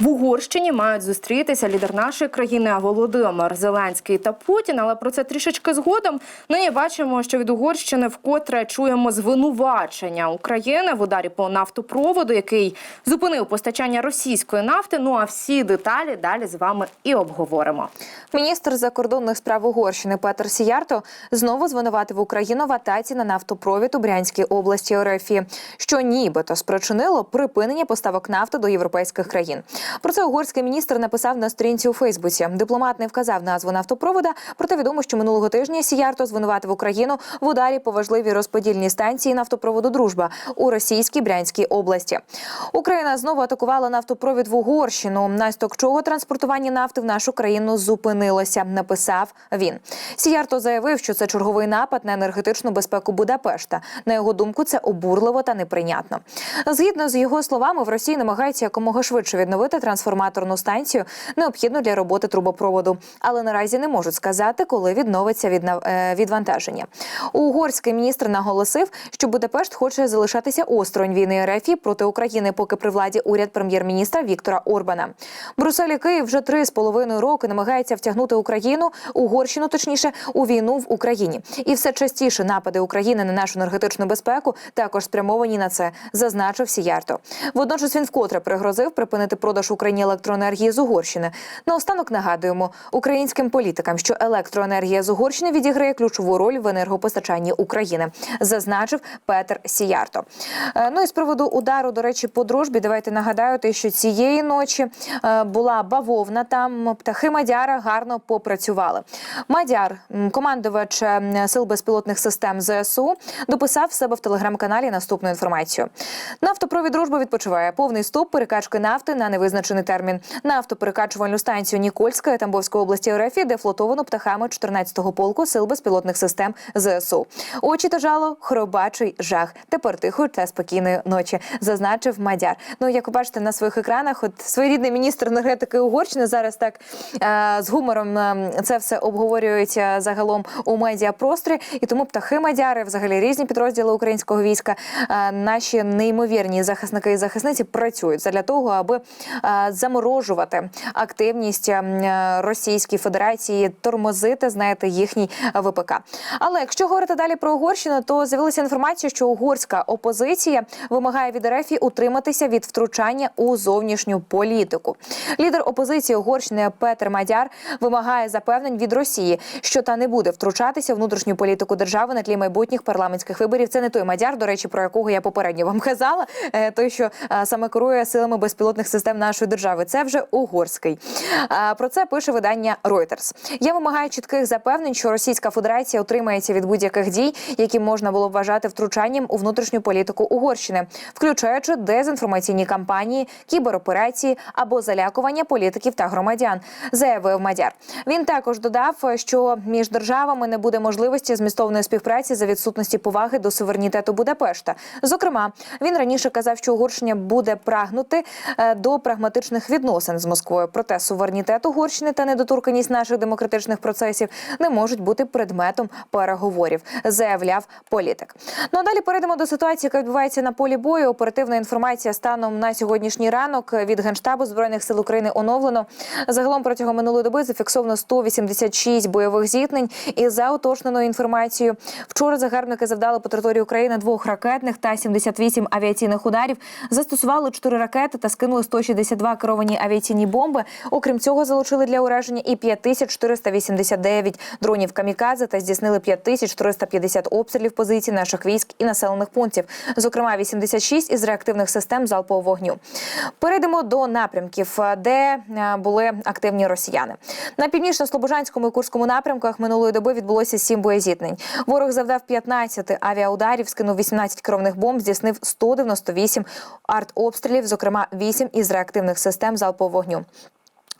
В Угорщині мають зустрітися лідер нашої країни Володимир Зеленський та Путін. Але про це трішечки згодом. Нині бачимо, що від Угорщини вкотре чуємо звинувачення України в ударі по нафтопроводу, який зупинив постачання російської нафти. Ну а всі деталі далі з вами і обговоримо. Міністр закордонних справ Угорщини Петер Сіярто знову звинуватив Україну в атаці на нафтопровід у Брянській області РФ, що нібито спричинило припинення поставок нафти до європейських країн. Про це угорський міністр написав на сторінці у Фейсбуці. Дипломат не вказав назву нафтопровода, проте відомо, що минулого тижня Сіярто звинуватив Україну в ударі по важливій розподільній станції нафтопроводу Дружба у російській Брянській області. Україна знову атакувала нафтопровід в Угорщину. Насток чого транспортування нафти в нашу країну зупинилося. Написав він. Сіярто заявив, що це черговий напад на енергетичну безпеку Будапешта. На його думку, це обурливо та неприйнятно. Згідно з його словами, в Росії намагаються якомога швидше відновити трансформаторну станцію, необхідну для роботи трубопроводу, але наразі не можуть сказати, коли відновиться віднав- е, відвантаження. Угорський міністр наголосив, що Будапешт хоче залишатися осторонь війни РФ проти України, поки при владі уряд прем'єр-міністра Віктора Орбана. Брюссель і Київ вже три з половиною роки намагається втягнути Україну, Угорщину, точніше, у війну в Україні. І все частіше напади України на нашу енергетичну безпеку також спрямовані на це, зазначив Сіярто. Водночас він вкотре пригрозив припинити продаж Україні електроенергії з Угорщини. Наостанок нагадуємо українським політикам, що електроенергія з Угорщини відіграє ключову роль в енергопостачанні України, зазначив Петер Сіярто. Е, Ну і з приводу удару, до речі, по дружбі, давайте нагадаю, те, що цієї ночі е, була бавовна. Там птахи Мадяра гарно попрацювали. Мадяр, командувач сил безпілотних систем ЗСУ, дописав себе в телеграм-каналі наступну інформацію. Нафтопровід дружба відпочиває повний стоп перекачки нафти на невизначений термін. Нафтоперекачувальну станцію Нікольська Тамбовської області РФ, де флотовано птахами 14-го полку сил безпілотних систем ЗСУ. Очі та жало, хробачий жах. Тепер тихої та спокійної ночі, зазначив Мадяр. Ну, як ви бачите на своїх екранах, от своєрідний міністр енергетики Угорщини зараз так е, з гумором е, це все обговорюється загалом у медіапросторі. І тому птахи Мадяри, взагалі різні підрозділи українського війська, е, наші неймовірні захисники і захисниці працюють для того, аби заморожувати активність е, Російської Федерації, тормозити, знаєте, їхній ВПК. Але якщо говорити далі про Угорщину, то з'явилася інформація, що угорська опозиція вимагає від РФ утриматися від втручання у зовнішню політику. Лідер опозиції Угорщини Петер Мадяр вимагає запевнень від Росії, що та не буде втручатися в внутрішню політику держави на тлі майбутніх парламентських виборів. Це не той Мадяр, до речі, про якого я попередньо вам казала. е, Той, що е, саме керує силами безпілотних систем нашої держави. Це вже угорський. Про це пише видання Reuters. Я вимагаю чітких запевнень, що Російська Федерація утримається від будь-яких дій, які можна було б вважати втручанням у внутрішню політику Угорщини, включаючи дезінформаційні кампанії, кібероперації або залякування політиків та громадян, заявив Мадяр. Він також додав, що між державами не буде можливості змістовної співпраці за відсутності поваги до суверенітету Будапешта. Зокрема, він раніше казав, що Угорщина буде прагнути е, до прагматичних відносин з Москвою. Проте суверенітет Угорщини та недоторканість наших демократичних процесів не можуть бути предметом переговорів, заявляв політик. Ну а далі перейдемо до ситуації, яка відбувається на полі бою. Оперативна інформація станом на сьогоднішній ранок від генштабу збройних сил України оновлено. Загалом протягом минулої доби зафіксовано 186 бойових зіткнень. І за уточненою інформацією, вчора загарбники завдали по території України двох ракетних та 78 авіаційних ударів. Застосували 4 ракети та скинули 162 керовані авіаційні бомби. Окрім цього, залучили для ураження і 5489 дронів камікадзе та здійснили 5450 обстрілів позицій наших військ і населених пунктів, зокрема 86 із реактивних систем залпового вогню. Перейдемо до напрямків, де е, були активні росіяни. На північно-слобожанському і курському напрямках минулої доби відбулося сім боєзіткнень. Ворог завдав 15 авіаударів, скинув 18 керовних бомб, здійснив 198 артобстрілів, зокрема 8 із реактивних систем залпового вогню.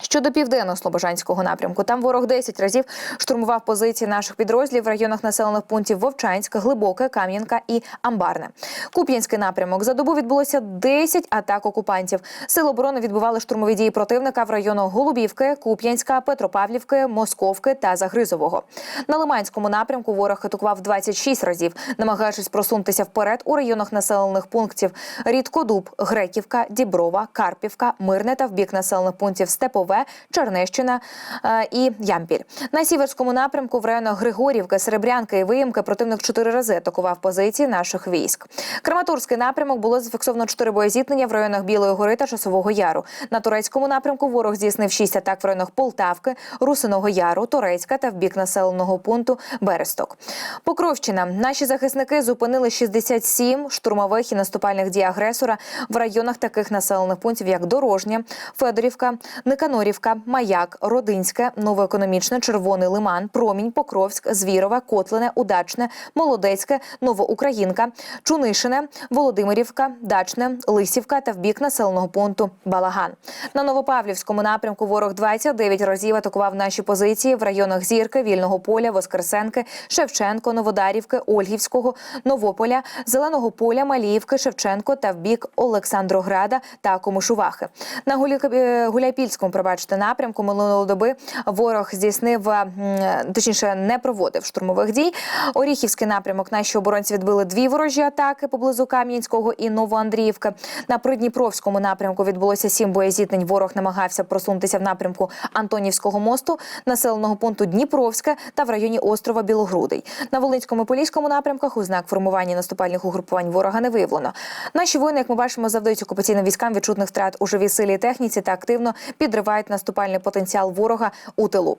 Щодо південно-слобожанського напрямку, там ворог 10 разів штурмував позиції наших підрозділів в районах населених пунктів Вовчанськ, Глибоке, Кам'янка і Амбарне. Куп'янський напрямок за добу відбулося 10 атак окупантів. Сили оборони відбували штурмові дії противника в районах Голубівки, Куп'янська, Петропавлівки, Московки та Загризового. На Лиманському напрямку ворог атакував 26 разів, намагаючись просунутися вперед у районах населених пунктів Рідкодуб, Греківка, Діброва, Карпівка, Мирне та в бік населених пунктів Степове, Чернещина е, і Ямпіль. На сіверському напрямку в районах Григорівки, Серебрянки і Виїмки противник чотири рази атакував позиції наших військ. Краматорський напрямок було зафіксовано чотири боєзіткнення в районах Білої гори та Часового Яру. На турецькому напрямку ворог здійснив шість атак в районах Полтавки, Русиного Яру, Торецька та в бік населеного пункту Бересток. Покровщина. Наші захисники зупинили 67 штурмових і наступальних дій агресора в районах таких населених пунктів, як Дорожнє, Федорівка, Никанорівка, Маяк, Родинське, Новоекономічне, Червоний Лиман, Промінь, Покровськ, Звірове, Котлине, Удачне, Молодецьке, Новоукраїнка, Чунишине, Володимирівка, Дачне, Лисівка та в бік населеного пункту Балаган. На Новопавлівському напрямку ворог 29 разів атакував наші позиції в районах Зірки, Вільного поля, Воскресенки, Шевченко, Новодарівки, Ольгівського, Новополя, Зеленого поля, Маліївки, Шевченко та в бік Олександрограда та Комишувахи. На Гулі- е, пробачте, напрямку минулої доби ворог здійснив, точніше, не проводив штурмових дій. Оріхівський напрямок наші оборонці відбили дві ворожі атаки поблизу Кам'янського і Новоандріївки. На Придніпровському напрямку відбулося сім боєзіткнень. Ворог намагався просунутися в напрямку Антонівського мосту, населеного пункту Дніпровське та в районі острова Білогрудий. На Волинському і Поліському напрямках ознак формування наступальних угрупувань ворога не виявлено. Наші воїни, як ми бачимо, завдають окупаційним військам відчутних втрат у живій силі і техніці та активно підривають наступальний потенціал ворога у тилу.